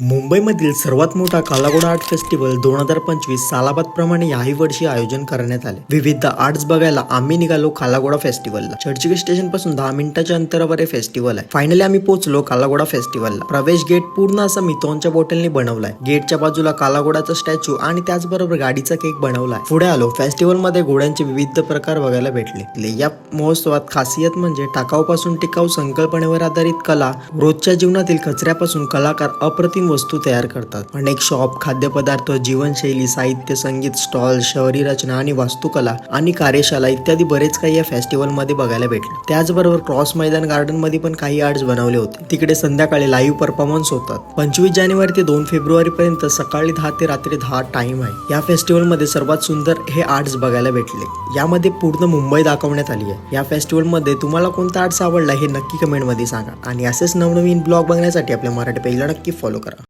मुंबईमधील सर्वात मोठा कालाघोडा आर्ट फेस्टिवल दोन हजार पंचवीस सालाबाद प्रमाणे याही वर्षी आयोजन करण्यात आले. विविध आर्ट्स बघायला आम्ही निघालो कालाघोडा फेस्टिवलला. चर्चगेट स्टेशनपासून दहा मिनिटाच्या अंतरावर हे फेस्टिवल आहे. फायनली आम्ही पोहोचलो कालाघोडा फेस्टिवलला. प्रवेश गेट पूर्ण असा मिथोनच्या बॉटलने बनवलाय. गेटच्या बाजूला कालाघोडाचा स्टॅच्यू आणि त्याचबरोबर गाडीचा केक बनवलाय. पुढे आलो. फेस्टिवलमध्ये घोड्यांचे विविध प्रकार बघायला भेटले. या महोत्सवात खासियत म्हणजे टाकाऊपासून टिकाऊ संकल्पनेवर आधारित कला रोजच्या जीवनातील कचऱ्यापासून कलाकार अप्रतिम वस्तू तयार करतात. अनेक शॉप खाद्यपदार्थ जीवनशैली साहित्य संगीत स्टॉल शहरी रचना आणि वास्तुकला आणि कार्यशाला इत्यादी बरेच काही या फेस्टिवलमध्ये बघायला भेटले. त्याचबरोबर क्रॉस मैदान गार्डनमध्ये पण काही आर्ट्स बनवले होते. तिकडे संध्याकाळी लाईव्ह परफॉर्मन्स होतात. पंचवीस जानेवारी ते दोन फेब्रुवारी पर्यंत सकाळी दहा ते रात्री दहा टाइम आहे. या फेस्टिवलमध्ये सर्वात सुंदर हे आर्ट्स बघायला भेटले. यामध्ये पूर्ण मुंबई दाखवण्यात आली आहे. या फेस्टिवलमध्ये तुम्हाला कोणता आर्ट्स आवडला हे नक्की कमेंटमध्ये सांगा. आणि असेच नवनवीन ब्लॉग बघण्यासाठी आपल्या मराठी पेजला नक्की फॉलो करा.